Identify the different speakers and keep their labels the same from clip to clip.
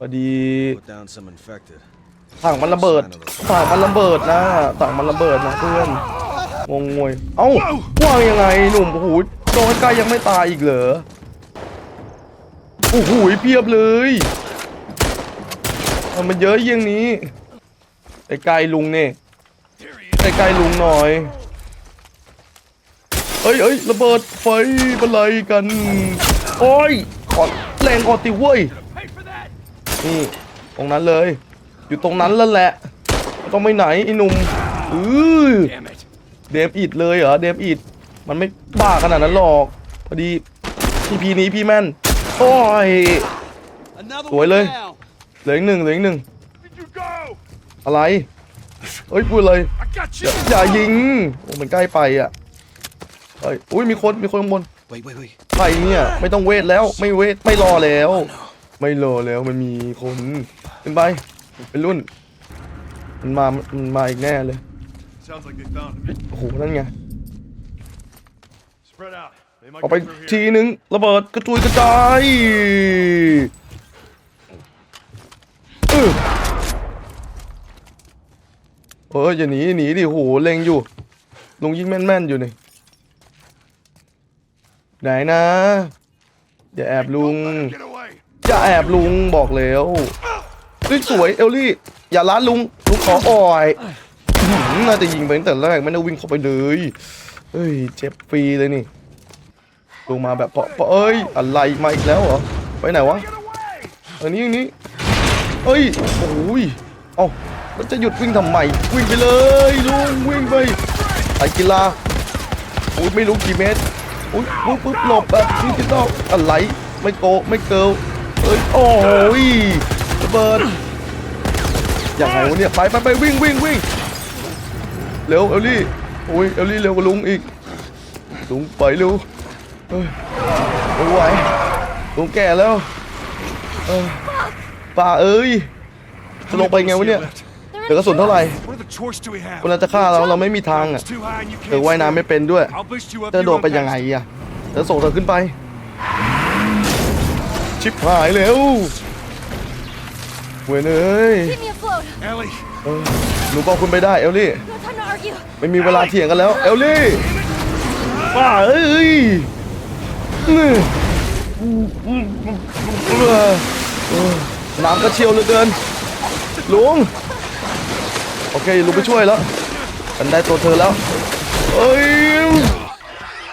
Speaker 1: พอดี
Speaker 2: Put down some infected.
Speaker 1: ถังมันระเบิดถังมันระเบิดนะถังมันระเบิดนะเพื่อนงงงวยเอ้าว่างยังไงหนุ่มโอ้โหโดนใกล้ยังไม่ตายอีกเหรอโอ้โหเพียบเลยทำมันเยอะอย่างนี้ใกล้ๆลุงเนี่ยใกล้ๆลุงหน่อยเอ้ยเอ้ยระเบิดไฟเป็นไรกันโอ้ยขอแรงกอติเว้ย นี่ ตรงนั้นเลย อยู่ตรงนั้นแล้วแหละไม่ต้องไปไหนไอ้หนุ่มอือเดฟอิดเลยเหรอเดฟอิดมันไม่บ้าขนาดนั้นหรอกพอดีพีพีนี้พี่แม่นโอ้ย
Speaker 3: Another
Speaker 1: Ủa,
Speaker 3: one
Speaker 1: Lê.
Speaker 3: down.
Speaker 1: เหลืออีกหนึ่งเหลืออีกหนึ่ง
Speaker 4: Did you go?
Speaker 1: อะไรเอ้ยพูดเลย
Speaker 4: I got
Speaker 1: อย่า
Speaker 4: you.
Speaker 1: อย่ายิงโอ้มันใกล้ไปอะเอ้ยอุ้ยมีคนมีคนข้างบน
Speaker 2: Wait, wait, wait.
Speaker 1: ใครเนี่ยไม่ต้องเวทแล้วไม่เวทไม่รอแล้ว ไม่รอแล้วมันมีคนขึ้นไปเป็นรุ่น มันมา มันมาอีกแน่เลย
Speaker 4: Sounds like they found him.
Speaker 1: โอ้โหนั่นไง
Speaker 4: Spread out. They might
Speaker 1: เอาไป
Speaker 4: get through
Speaker 1: ที
Speaker 4: here.
Speaker 1: นึงระเบิดกระจุยกระจายอื้อเอออย่าหนีหนีดิโหเล็งอยู่ลุงยิงแม่นๆอยู่นี่ไหนนะ อย่าแอบลุง
Speaker 4: Get away.
Speaker 1: อย่าแอบลุงบอกแล้วเฮ้ยสวยเอลลี่ อย่าล้านลุงลุงขออ่อยน่าจะยิงไปตั้งแต่แรกไม่ได้วิ่งเข้าไปเลยเฮ้ยเจ็บฟรีเลยนี่ลงมาแบบเปาะเปาะเอ้ยอะไรมาอีกแล้วเหรอไปไหนวะอันนี้อันนี้เอ้ยโอ้ยเอ้ามันจะหยุดวิ่งทำไมวิ่งไปเลยลุงวิ่งไปไอกีฬาโอ้ยไม่รู้กี่เมตรอุ้ยปุ๊บปุ๊บหลบแบบดิจิตอลอะไรไม่โกไม่เกิล เอ้ยโอ้ยระเบิดยังไงวะเนี่ยไปไปไปวิ่งวิ่งวิ่งเร็วเอลลี่โอ้ยเอลลี่เร็วกว่าลุงอีกลุงไปเร็วเอ้ยไม่ไหวลุงแก่แล้วป่าเอ้ยจะลงไปไงวะเนี่ยเดี๋ยวกระสุนเท่าไหร่คนเราจะฆ่าเราเราไม่มีทางอะเธอ
Speaker 4: can't
Speaker 1: ว่ายน้ำไม่เป็นด้วยจะโดดไปยังไงอะจะส่งเธอขึ้นไป ชิบหายเร็วเว้ยเอ้ย
Speaker 5: Keep me afloat.
Speaker 4: Ellie,
Speaker 1: เออหนูบอกคุณไปได้เอลลี่
Speaker 5: No time to argue.
Speaker 1: ไม่มีเวลาเถียงกันแล้ว เอลลี่ป้าเอ้ยนี่เออเออน้ำก็เชี่ยวเหลือเกิน ลุง โอเค ลุงไปช่วยแล้วฉันได้ตัวเธอแล้ว เอ้ย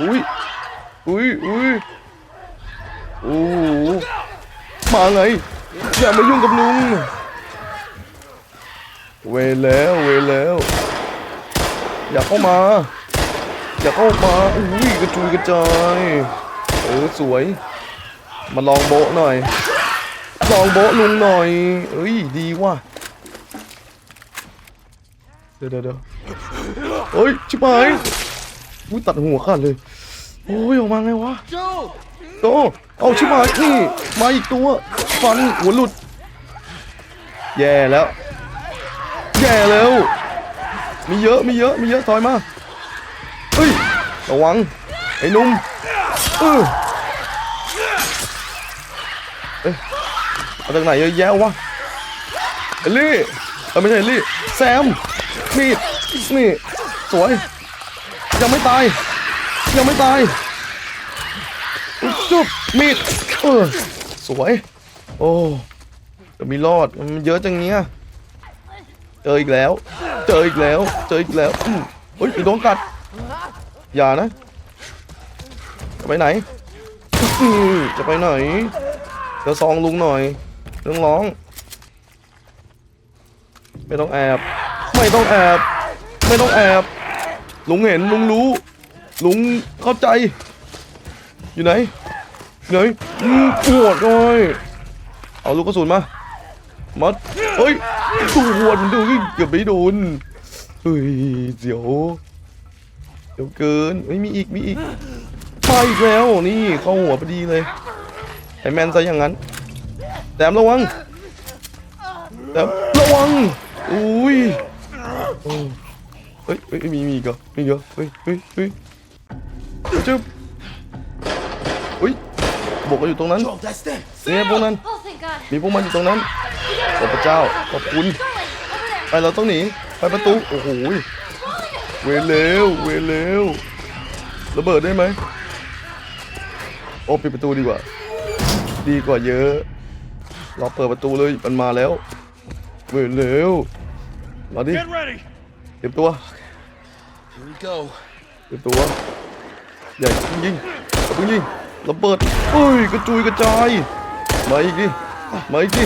Speaker 1: อุ้ย อุ้ย อุ้ย โอ้โห มาไงอย่ามายุ่งกับลุง เวแล้วเวแล้ว อย่าเข้ามา อย่าเข้ามาอุ้ยกระจุยกระจายเออสวย มาลองโบะหน่อย ลองโบะลุงหน่อยเอ้ยดีว่ะเดี๋ยวเดี๋ยวเดี๋ยวเฮ้ยชิบหายอุ้ยตัดหัวขาดเลย โอ้ยออกมาไงวะ โตเอาชิบหายนี่มาอีกตัวฟันหัวหลุด แย่แล้ว แย่แล้ว มีเยอะมีเยอะมีเยอะถอยมาเฮ้ยระวังไอ้นุ่มเออเอ้ยมาจากไหนเยอะแยะวะเอลลี่เออไม่ใช่เอลลี่แซมมีดนี่สวยยังไม่ตายยังไม่ตาย จุบมีดเออสวย โอ้จะมีรอดมันเยอะจังเนี้ยเจออีกแล้ว เจออีกแล้ว เจออีกแล้วเฮ้ยโดนกัด อย่านะ จะไปไหน จะไปไหนเดี๋ยวซองลุงหน่อยเรื่องร้อง ไม่ต้องแอบ ไม่ต้องแอบ ไม่ต้องแอบ ลุงเห็นลุงรู้ ลุงเข้าใจ อยู่ไหน อยู่ไหนอืมปวดเลยเอาลูกกระสุนมามัดเฮ้ยดูหัวมันดูเกือบไม่โดนเฮ้ยเดี๋ยวเดี๋ยวเกินเฮ้ยมีอีกมีอีกมาอีกแล้วนี่เข้าหัวพอดีเลยไอแมนซะอย่างนั้นแต้มระวังแต้มระวังอุ้ยเฮ้ยเฮ้ยมีมีอีกเหรอมีกเหรอเฮ้ยเฮ้ยเฮ้ยจึ๊บ บอกกันอยู่ตรงนั้น
Speaker 3: Oh, that's them.
Speaker 1: เนี่ยพวกนั้น
Speaker 5: Oh, thank
Speaker 3: God.
Speaker 1: มีพวกมันอยู่ตรงนั้นขอบพระเจ้าขอบคุณไปเราต้องหนีไปประตูโอ้โหยเวรเร็วเวรเร็วระเบิดได้ไหมโอ้ปิดประตูดีกว่า ดีกว่าเยอะเราเปิดประตูเลยมันมาแล้วเวรเร็วมาดิ
Speaker 4: Get ready.
Speaker 1: เตรียมตัว
Speaker 2: Here we go.
Speaker 1: เตรียมตัวอย่าเพิ่งยิงอย่าเพิ่งยิง ระเบิดอุ้ยกระจุยกระจายมาอีกดิมาอีกดิ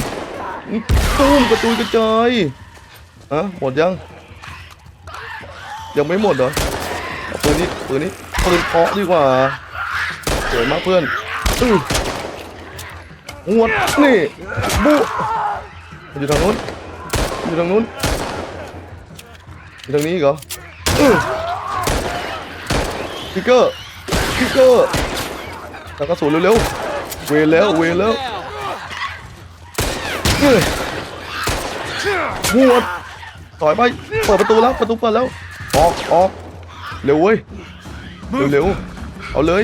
Speaker 1: ตุ้มกระจุยกระจายฮะหมดยัง ยังไม่หมดเหรอปืนนี้ปืนนี้ปืนเคาะดีกว่าสวยมากเพื่อนอื้อหวดนี่บุอยู่ทางนู้นอยู่ทางนู้นอยู่ทางนี้เหรออื้อพิกเกอร์พิกเกอร์ ทางกระสุนเร็วๆเวรแล้วเวรแล้วเฮ้ยหวดถอยไปเปิดประตูแล้วประตูเปิดแล้วออกออกเร็วเว้ยเร็วเร็วเอาเลย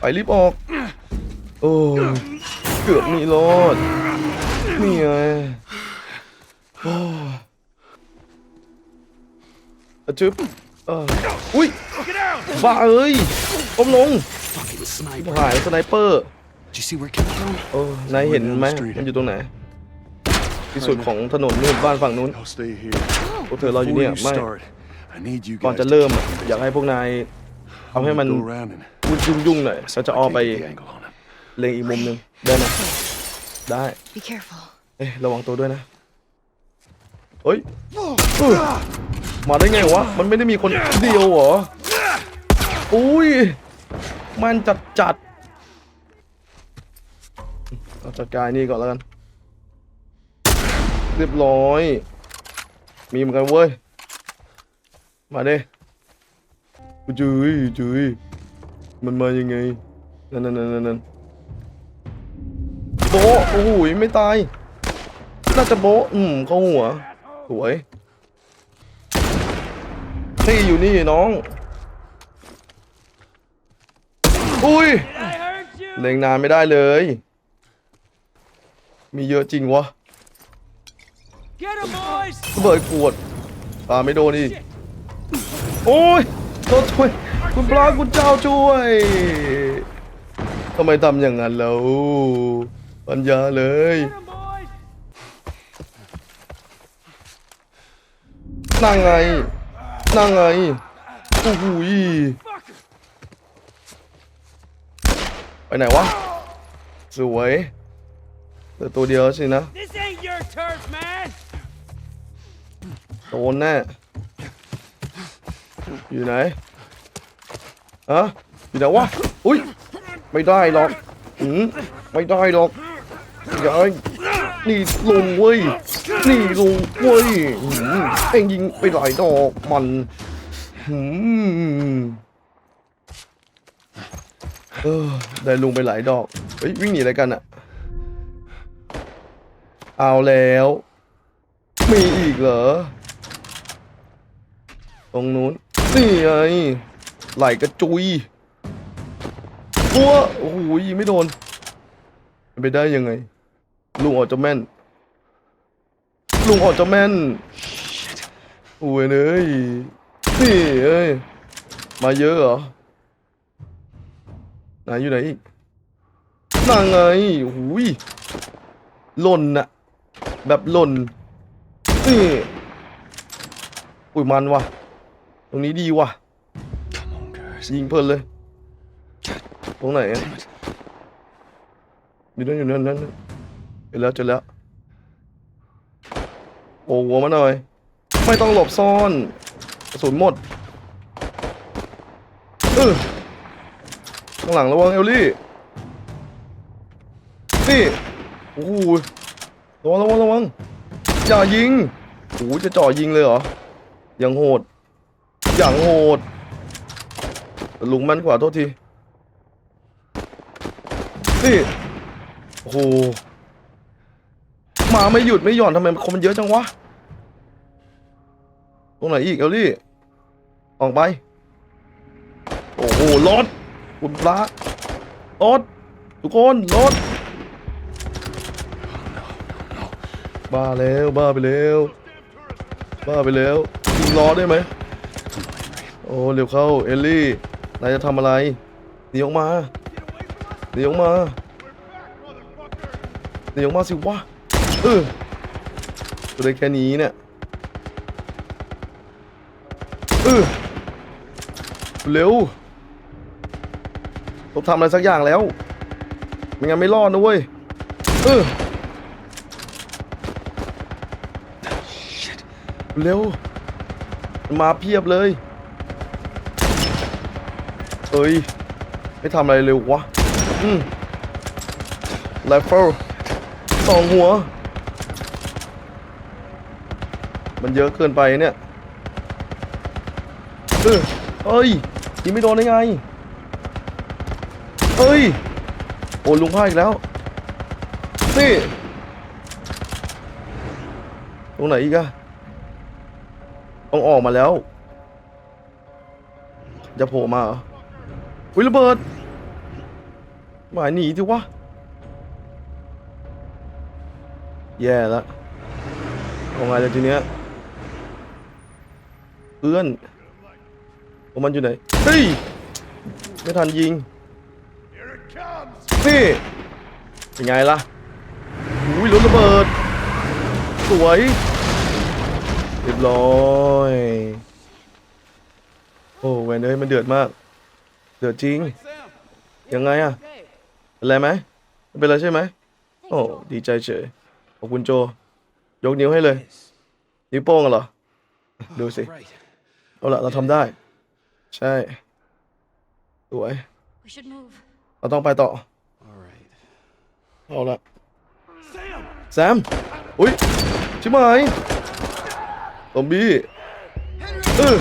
Speaker 1: ไปรีบออกโอ้เกือบมีรอดนี่ไงโอ้ยอะจึ๊บอุ้ยบ้าเอ้ยก้มลง
Speaker 2: Fucking sniper.
Speaker 1: หายสไนเปอร์
Speaker 2: Did you see where it came from?
Speaker 1: เออนายเห็นไหมมันอยู่ตรงไหนที่สุดของถนนนู่นบ้านฝั่งนู้น
Speaker 4: I'll stay here.
Speaker 1: พวกเธอรออยู่
Speaker 4: Before
Speaker 1: เนี่ย
Speaker 4: you
Speaker 1: ไม่
Speaker 4: start, I need you
Speaker 1: ก่อน
Speaker 4: guys
Speaker 1: จะ
Speaker 4: to
Speaker 1: เริ่ม
Speaker 4: keep
Speaker 1: อะ
Speaker 4: me
Speaker 1: อยากให้พวกนาย เอาให้มัน
Speaker 4: Go around and
Speaker 1: ยุ่งยุ่งๆหน่อยฉันจะออกไป
Speaker 4: get the angle on him.
Speaker 1: เล็งอีกมุมหนึ่งได้ไหมได้
Speaker 3: Be careful.
Speaker 1: เอ้ยระวังตัวด้วยนะเฮ้ยเอ้ยมาได้ไงวะ มันไม่ได้มีคนเดียวเหรอ อุ้ย มันจัดจัดเอาจัดการนี่ก่อนแล้วกัน เรียบร้อย มีเหมือนกันเว้ย มาเด้จุยจุยมันมายังไง นั่นนั่นนั่นนั่นโบโอ้โหไม่ตาย น่าจะโบอืมเข้าหัว สวยนี่อยู่นี่น้อง อุ้ยเล็งนานไม่ได้เลย มีเยอะจริงวะ
Speaker 5: Get him, boys!
Speaker 1: ระเบิดขวดปาไม่โดนอีกโอ้ยเราช่วย คุณพระคุณเจ้าช่วยทำไมทำอย่างนั้นแล้วปัญญาเลย
Speaker 5: Get him, boys!
Speaker 1: นั่งไงนั่งไงโอ้โหย ไปไหนวะ สวยเหลือตัวเดียวสินะ
Speaker 5: This ain't your turf, man!
Speaker 1: โดนแน่ อยู่ไหนฮะอยู่ไหนวะ อุ้ย ไม่ได้หรอกอืมไม่ได้หรอกยายนี่ลุงเว้ย นี่ลุงเว้ยอืมเอ็งยิงไปหลายดอกมันอืม เออได้ลุงไปหลายดอกเฮ้ยวิ่งหนีอะไรกันอะเอาแล้ว มีอีกเหรอ ตรงนู้นนี่ไงไหลกระจุยตัวโอ้โหยิงไม่โดนเป็นไปได้ยังไง ลุงออกจะแม่น ลุงออกจะแม่นโอ้ยเอ้ยนี่เอ้ยมาเยอะเหรอ ไหนอยู่ไหนอีกนั่งไงโอ้ยหล่นอะแบบหล่นนี่อุ้ยมันว่ะ ตรงนี้ดีว่ะ ยิงเพลินเลย ตรงไหนอะอยู่นั่นอยู่นั่นนั่นเจอแล้วเจอแล้วโอ้หัวมาหน่อย ไม่ต้องหลบซ่อนกระสุนหมดเออ ข้างหลังระวังเอลลี่ นี่ โอ้โหระวังระวังระวังอย่ายิงโอ้โหจะจ่อยิงเลยเหรอ อยังโหด อย่างโหดลุงมันกว่าโทษที นี่ โอ้โหมาไม่หยุดไม่หย่อนทำไมคนมันเยอะจังวะ ตรงไหนอีกเอลลี่ ออกไป โอ้โหรถ คุณพระรถทุกคนรถบ้าแล้วบ้าไปแล้วบ้าไปแล้วยิงล้อได้ไหมโอ้เร็วเข้าเอลลี่นายจะทำอะไรหนีออกมาหนีออกมาหนีออกมาสิวะเออตัวได้แค่นี้เนี่ยเออเร็ว ต้องทำอะไรสักอย่างแล้วไม่งั้นไม่รอดนะเว้ยเออเร็ว มาเพียบเลยเอ้ย ไม่ทำอะไรเร็ววะ อืมไลเฟลสองหัว มันเยอะเกินไปเนี่ย เออเอ้ยยิงไม่โดนได้ไง เอ้ย โอ้ลุงพลาดอีกแล้วนี่ตรงไหนอีกอะต้องออกมาแล้ว จะโผล่มาเหรอวิระเบิดหมายหนีสิวะ แย่แล้วเอาไงเลยทีเนี้ยเพื่อนของมันอยู่ไหน เฮ้ย ไม่ทันยิง นี่เป็นไงล่ะอุ้ยรถระเบิด สวยเรียบร้อย โอ้แวนเอ้ยมันเดือดมาก เดือดจริง ยังไงอะเป็นไรไหมเป็นไรใช่ไหมโอ้ดีใจเฉยขอบคุณโจ ยกนิ้วให้เลย นิ้วโป้งเหรอ ดูสิ เอาละเราทำได้ ใช่ สวย เราต้องไปต่อ เอาละแซม อุ้ย ชิบหายซอมบี้เออ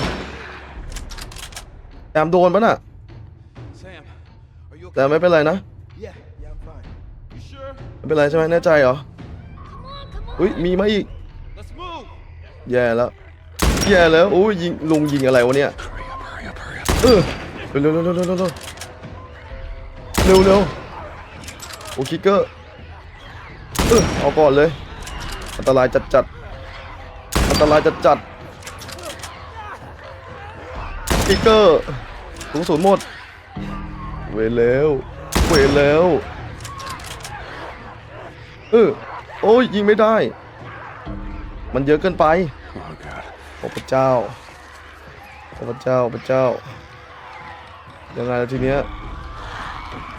Speaker 1: แซมโดนปะน่ะแซมไม่เป็นไรนะ ไม่เป็นไรใช่ไหมแน่ใจเหรอ อุ้ย มีมาอีก แย่แล้ว แย่แล้วอุ้ยยิงลุงยิงอะไรวะเนี่ย เออเร็วเร็วเร็วเร็วเร็วเร็วเร็วโอ้คิกเกอร์ เออเอาก่อนเลย อันตรายจัดจัดอันตรายจัดจัดคิกเกอร์สูงสุดหมด เวรแล้วเวรแล้วเออโอ้ยยิงไม่ได้ มันเยอะเกินไปโอ้พระเจ้าโอ้พระเจ้าพระเจ้ายังไงล่ะทีเนี้ย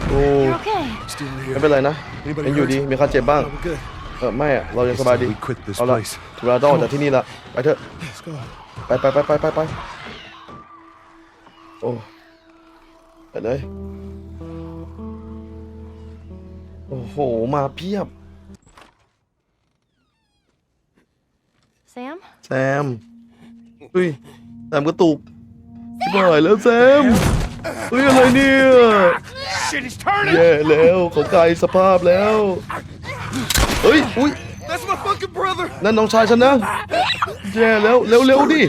Speaker 1: โอ้ ไม่
Speaker 2: here.
Speaker 1: เป็นไรนะ
Speaker 2: Anybody
Speaker 1: ยังอยู่
Speaker 2: hurt?
Speaker 1: ดีมีใครเจ็บบ้าง
Speaker 2: No, we're good.
Speaker 1: เออไม่อะเรายังสบายดี
Speaker 4: We quit this
Speaker 1: เอาละ
Speaker 4: place.
Speaker 1: ถึงเวลาต้องออกจากที่นี่ละไปเถอะ
Speaker 2: Let's go.
Speaker 1: ไปไปไปไปไปไปโอ้ไปเลยโอ้โหมาเพียบ
Speaker 3: Sam?
Speaker 1: แซมเฮ้ยแซมกระตุกชิบหายแล้วแซมเฮ้ยอะไรเนี่ย
Speaker 5: Shit, he's turning!
Speaker 1: แย่แล้วเขากลายสภาพแล้วเฮ้ยอุ้ย
Speaker 2: That's my fucking brother.
Speaker 1: นั่นน้องชายฉันนะแย่แล้วเร็วๆดิ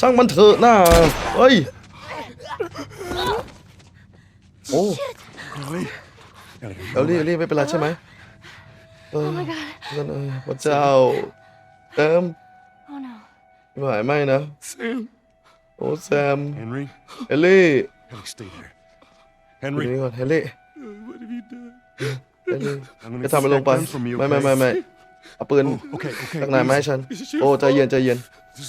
Speaker 1: ช่างมันเถอะน่าเฮ้ยโอ้
Speaker 4: Chloe. Gotta get
Speaker 1: เอลลี่เอลลี่ไม่เป็นไรใช่ไหมเออ
Speaker 3: Oh my god.
Speaker 1: นั่นเออพระเจ้าแซม
Speaker 3: Oh no.
Speaker 1: ไม่หายไม่นะ
Speaker 2: Sam.
Speaker 1: โอ้แซม
Speaker 4: Henry.
Speaker 1: เอลลี่
Speaker 4: Henry, stay there.
Speaker 1: อยู่
Speaker 4: Henry.
Speaker 1: นี่ก่อนเฮลลี่
Speaker 4: What have you done?
Speaker 1: เฮลลี่
Speaker 4: I'm gonna
Speaker 1: จะทำอะไรลงไป
Speaker 4: take that gun from you,
Speaker 1: ไม่ไม่
Speaker 4: okay?
Speaker 1: ไม่ไม่เอาปืน
Speaker 4: Oh, okay, okay.
Speaker 1: จากนายมาให้ฉันโอ้ใจเย็นใจเย็น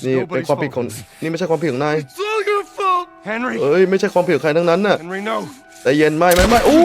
Speaker 1: นี่เป็นความผิดของนี่ไม่ใช่ความผิดของนาย
Speaker 2: It's all your fault.
Speaker 4: Henry.
Speaker 1: เอ้ยไม่ใช่ความผิดของใครทั้งนั้นน่ะ
Speaker 4: Henry, no.
Speaker 1: ใจเย็นไม่ไม่ไม่อู้